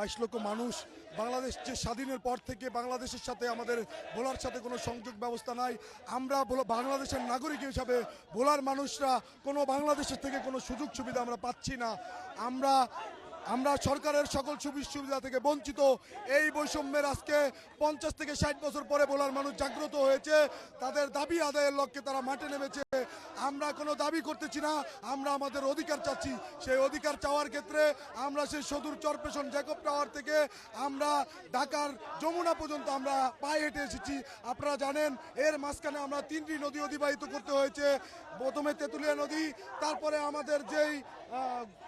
বাইশ লক্ষ মানুষ বাংলাদেশ যে স্বাধীনের পর থেকে বাংলাদেশের সাথে আমাদের বোলার সাথে কোনো সংযোগ ব্যবস্থা নাই, আমরা বাংলাদেশের নাগরিক হিসাবে বোলার মানুষরা কোনো বাংলাদেশের থেকে কোনো সুযোগ সুবিধা আমরা পাচ্ছি না। আমরা আমরা সরকারের সকল সুবিধা সুবিধা থেকে বঞ্চিত। এই বৈষম্যের আজকে পঞ্চাশ থেকে ষাট বছর পরে বলার মানুষ জাগ্রত হয়েছে। তাদের দাবি আদায়ের লক্ষ্যে তারা মাঠে নেমেছে। আমরা কোনো দাবি করতেছি না, আমরা আমাদের অধিকার চাচ্ছি। সেই অধিকার চাওয়ার ক্ষেত্রে আমরা সেই সদূর চরপেশন জ্যাকব টাওয়ার থেকে আমরা ঢাকার যমুনা পর্যন্ত আমরা পায়ে হেঁটে এসেছি। আপনারা জানেন, এর মাঝখানে আমরা তিনটি নদী অতিবাহিত করতে হয়েছে। প্রথমে তেঁতুলিয়া নদী, তারপরে আমাদের যেই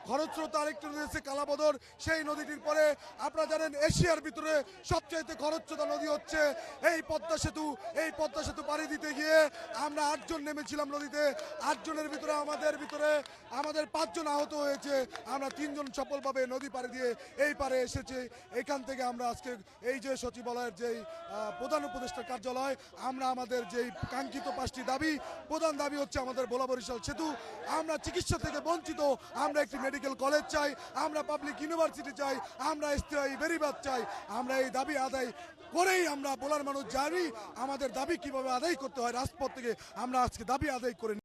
খরস্রোত আরেকটি নদী আছে কালাবদর সেই নদীটির পরে আপনারা জানেন এশিয়ার ভিতরে সবচাইতে খরস্রোতা নদী হচ্ছে এই পদ্মা সেতু। এই পদ্মা সেতু পাড়ি দিতে গিয়ে আমরা আটজন নেমেছিলাম নদীতে। আটজনের ভিতরে আমাদের ভিতরে আমাদের পাঁচজন আহত হয়েছে। আমরা তিনজন সফলভাবে নদী পাড়ি দিয়ে এই পারে এসেছি। এখান থেকে আমরা আজকে এই যে সচিবালয়ের যেই প্রধান উপদেষ্টার কার্যালয়, আমরা আমাদের যেই কাঙ্ক্ষিত পাঁচটি দাবি, প্রধান দাবি হচ্ছে আমাদের ভোলা বরিশাল সেতু। আমরা চিকিৎসা থেকে বঞ্চিত। আমরা একটি মেডিকেল কলেজ চাই। আমরা পাবলিক ইউনিভার্সিটি চাই, আমরা স্থায়ী বেরিবাদ চাই, আমরা এই দাবি আদায় করেই আমরা বলার মানুষ জানি, আমাদের দাবি কীভাবে আদায় করতে হয় রাজপথ থেকে, আমরা আজকে দাবি আদায় করে